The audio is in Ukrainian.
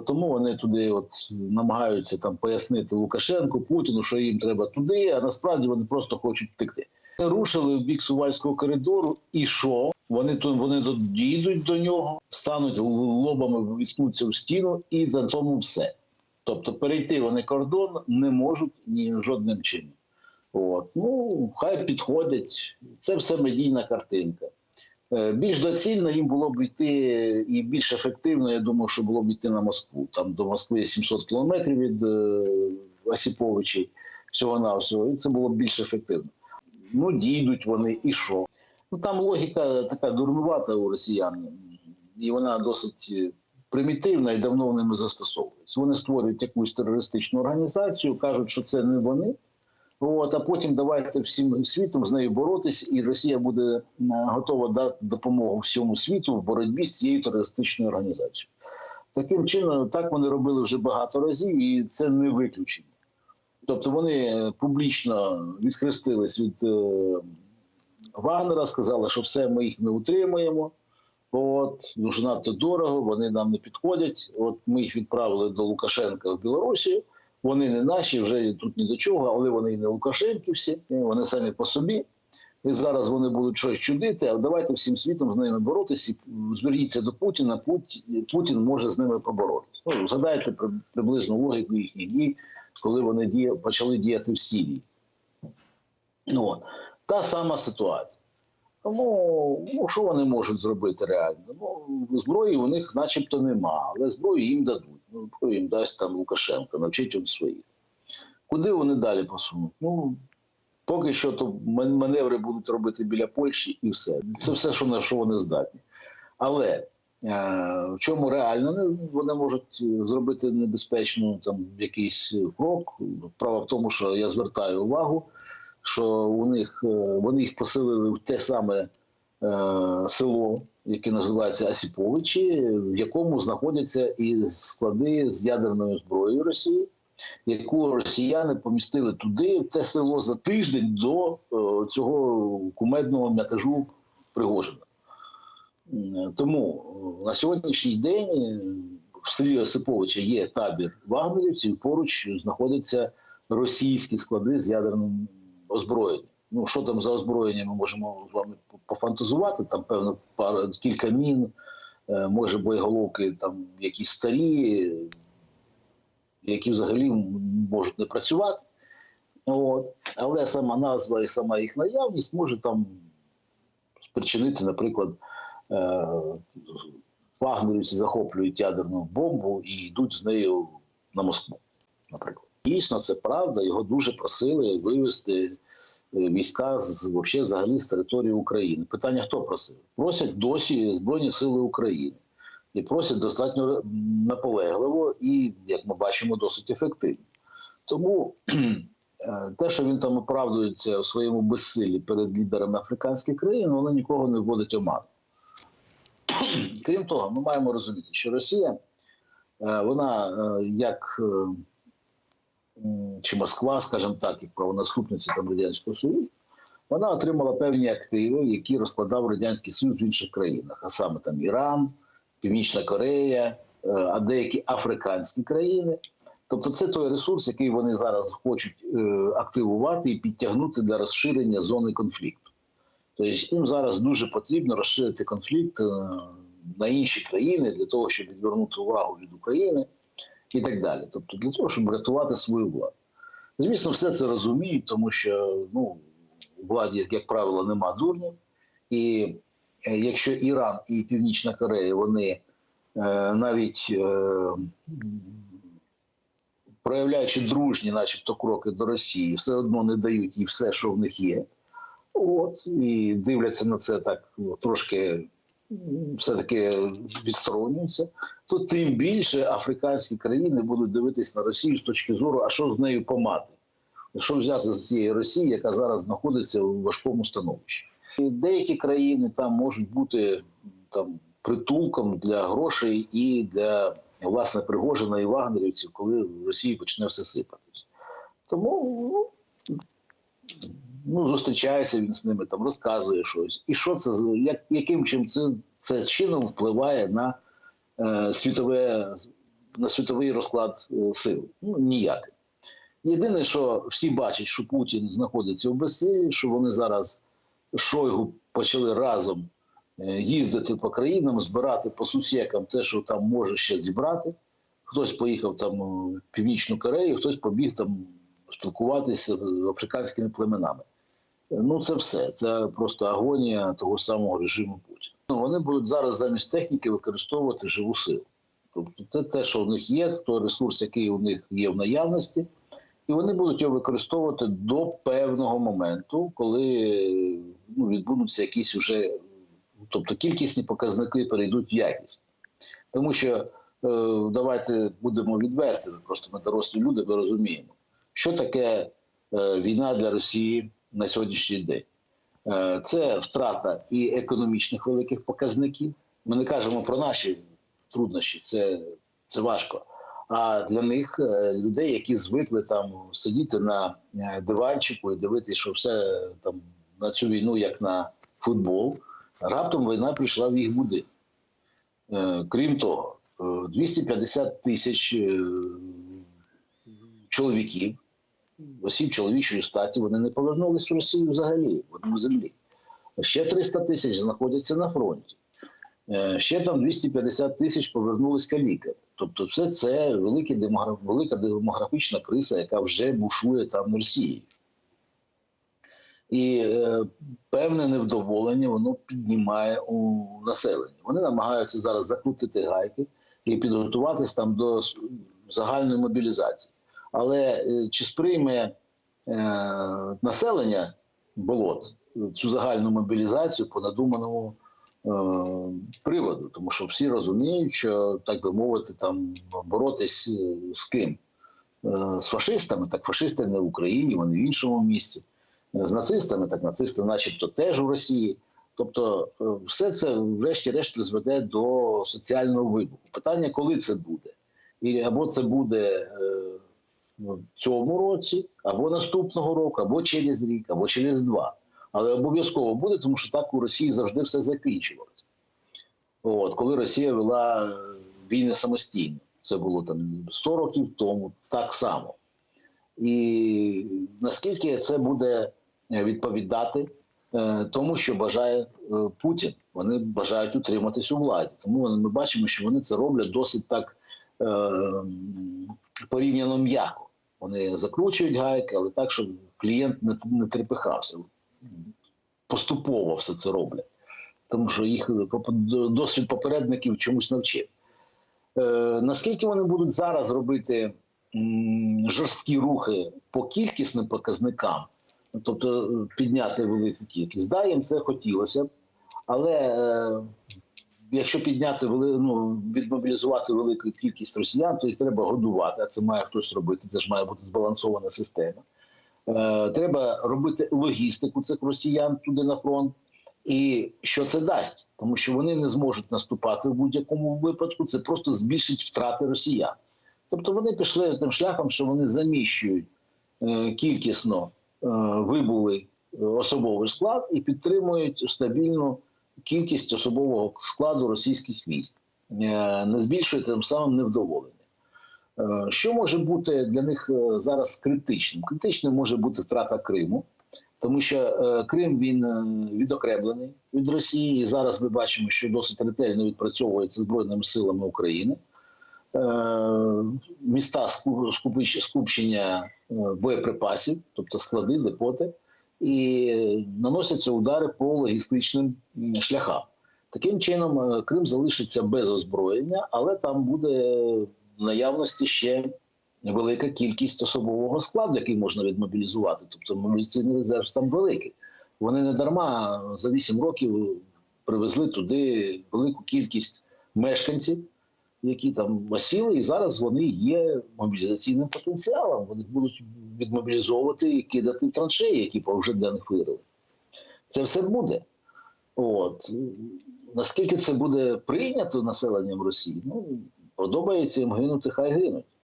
От тому вони туди от намагаються там пояснити Лукашенку, Путіну, що їм треба туди, а насправді вони просто хочуть втекти. Рушили в бік Сувальського коридору, і що? Вони вони дійдуть до нього, стануть лобами, віткнуться в стіну, і на тому все. Тобто перейти вони кордон не можуть ні жодним чином. От. Ну, хай підходять. Це все медійна картинка. Е, Більш доцільно їм було б йти і більш ефективно, я думаю, що було б йти на Москву. Там до Москви 700 кілометрів від е, Осіповичі, всього навсього і це було б більш ефективно. Ну, дійдуть вони і що? Ну там логіка така дурнувата у росіян, і вона досить е, примітивна і давно ними застосовується. Вони створюють якусь терористичну організацію, кажуть, що це не вони. От, а потім давайте всім світом з нею боротись, і Росія буде е, готова дати допомогу всьому світу в боротьбі з цією терористичною організацією. Таким чином, так вони робили вже багато разів, і це не виключення. Тобто вони публічно відхрестились від е, Вагнера, сказали, що все, ми їх не утримуємо. От, дуже надто дорого, вони нам не підходять. От ми їх відправили до Лукашенка в Білорусію. Вони не наші, вже тут ні до чого, але вони і не Лукашенківські, вони самі по собі. І зараз вони будуть щось чудити, а давайте всім світом з ними боротися. Зверніться до Путіна, Путін, Путін може з ними поборотися. Ну, згадайте при- приблизно логіку їхніх дій, коли вони дія, почали діяти в Сирії. Ну. Та сама ситуація. Тому ну, що вони можуть зробити реально? Ну, зброї у них начебто нема, але зброю їм дадуть. Ну, їм дасть там Лукашенко, навчить він своїх. Куди вони далі посунуть? Ну, поки що то маневри будуть робити біля Польщі і все. Це все, що на що вони здатні. Але е, в чому реально вони можуть е, зробити небезпечно там якийсь крок. Справа в тому, що я звертаю увагу, що у них е, вони їх поселили в те саме село, яке називається Осіповичі, в якому знаходяться і склади з ядерною зброєю Росії, яку росіяни помістили туди, в те село за тиждень до е, цього кумедного мятежу Пригожина. Тому е, на сьогоднішній день е, в селі Осиповича є табір вагнерівців, поруч знаходяться російські склади з ядерним озброєнням. Ну, що там за озброєння, ми можемо з вами пофантазувати. Там, певно, пара, кілька мін, е, може боєголовки там якісь старі, які взагалі можуть не працювати. От. Але сама назва і сама їх наявність може там спричинити, наприклад, е, вагнерівці захоплюють ядерну бомбу і йдуть з нею на Москву, наприклад. Дійсно, це правда. Його дуже просили вивезти е, війська з вообще, взагалі з території України. Питання: хто просив? Просять досі Збройні Сили України. І просять достатньо наполегливо і, як ми бачимо, досить ефективно. Тому е, те, що він там оправдується у своєму безсилі перед лідерами африканських країн, воно нікого не вводить оману. Крім того, ми маємо розуміти, що Росія, е, вона е, як е, чи Москва, скажімо так, як правонаступниця там Радянського Союзу, вона отримала певні активи, які розкладав Радянський Союз в інших країнах, а саме там Іран, Північна Корея, е, а деякі африканські країни. Тобто, це той ресурс, який вони зараз хочуть е, активувати і підтягнути для розширення зони конфлікту. Тобто їм зараз дуже потрібно розширити конфлікт е, на інші країни для того, щоб відвернути увагу від України і так далі. Тобто для того, щоб врятувати свою владу. Звісно, все це розуміють, тому що ну, владі, як правило, нема дурнів. І е, якщо Іран і Північна Корея вони е, навіть е, проявляючи дружні, начебто, кроки до Росії, все одно не дають їй все, що в них є. От, і дивляться на це так ну, трошки м, все-таки відсторонюються, то тим більше африканські країни будуть дивитись на Росію з точки зору, а що з нею помати? Що взяти з цієї Росії, яка зараз знаходиться у важкому становищі? І деякі країни там можуть бути там притулком для грошей і для власне Пригожина і вагнерівців, коли в Росії почне все сипатись. Тому ну, ну, зустрічається він з ними, там розказує щось. І що це як, яким чим це, це чином впливає на е, світове на світовий розклад е, сил? Ну, ніякий. Єдине, що всі бачать, що Путін знаходиться в безсилі, що вони зараз Шойгу почали разом е, їздити по країнам, збирати по сусікам те, що там може ще зібрати. Хтось поїхав там в Північну Корею, хтось побіг там спілкуватися з африканськими племенами. Ну, це все. Це просто агонія того самого режиму Путіна. Ну, Вони будуть зараз замість техніки використовувати живу силу. Тобто, це те, що в них є, той ресурс, який у них є в наявності, і вони будуть його використовувати до певного моменту, коли ну, відбудуться якісь уже, тобто кількісні показники перейдуть в якість. Тому що е, давайте будемо відвертими, просто ми дорослі люди, ми розуміємо, що таке е, війна для Росії на сьогоднішній день. Е, Це втрата і економічних великих показників. Ми не кажемо про наші труднощі, це, це важко. А для них е, людей, які звикли там сидіти на е, диванчику і дивитися, що все там на цю війну, як на футбол, раптом війна прийшла в їх будинок. Крім того, е, 250 тисяч чоловіків, осіб чоловічої статі, вони не повернулись в Росію взагалі, в землі. Ще 300 тисяч знаходяться на фронті. Е, Ще там 250 тисяч повернулись каліками. Тобто, все це велика демографічна криса, яка вже бушує там в Росії. І е, певне невдоволення воно піднімає у населення. Вони намагаються зараз закрутити гайки і підготуватись там до загальної мобілізації. Але е, чи сприйме е, населення болот цю загальну мобілізацію по надуманому е, приводу? Тому що всі розуміють, що так би мовити, там боротись е, з ким? З фашистами, так фашисти не в Україні, вони в іншому місці. З нацистами, так нацисти, начебто, теж у Росії. Тобто, все це, врешті-решт, призведе до соціального вибуху. Питання, коли це буде? І або це буде в цьому році, або наступного року, або через рік, або через два. Але обов'язково буде, тому що так у Росії завжди все закінчувалося. От, коли Росія вела е, війни самостійно, це було там 100 років тому, так само. І наскільки це буде е, відповідати е, тому, що бажає Путін, вони бажають утриматись у владі. Тому ми бачимо, що вони це роблять досить так порівняно м'яко. Вони закручують гайки, але так, щоб клієнт не, не трепихався. Поступово все це роблять. Тому що їх досвід попередників чомусь навчив. Е, наскільки вони будуть зараз робити м, жорсткі рухи по кількісним показникам, тобто е, підняти велику кількість, да, їм це хотілося але е, якщо підняти ну, відмобілізувати велику кількість росіян, то їх треба годувати, а це має хтось робити, це ж має бути збалансована система. Е, треба робити логістику цих росіян туди на фронт. І що це дасть? Тому що вони не зможуть наступати в будь-якому випадку, це просто збільшить втрати росіян. Тобто вони пішли тим шляхом, що вони заміщують е, кількісно е, вибулий е, особовий склад і підтримують стабільну кількість особового складу російських військ, е, не збільшує тим самим невдоволення. Е, Що може бути для них е, зараз критичним? Критичним може бути втрата Криму, тому що Крим він відокремлений від Росії. І зараз ми бачимо, що досить ретельно відпрацьовується збройними силами України. Міста скупчення боєприпасів, тобто склади, депоти, і наносяться удари по логістичним шляхам. Таким чином, е, Крим залишиться без озброєння, але там буде в наявності ще велика кількість особового складу, який можна відмобілізувати. Тобто мобілізаційний резерв там великий. Вони не дарма за 8 років привезли туди велику кількість мешканців, які там осіли, і зараз вони є мобілізаційним потенціалом. Вони будуть відмобілізовувати і кидати в траншеї, які вже для них вирили. Це все буде. От. Наскільки це буде прийнято населенням Росії? Ну, подобається їм гинути, хай гинуть.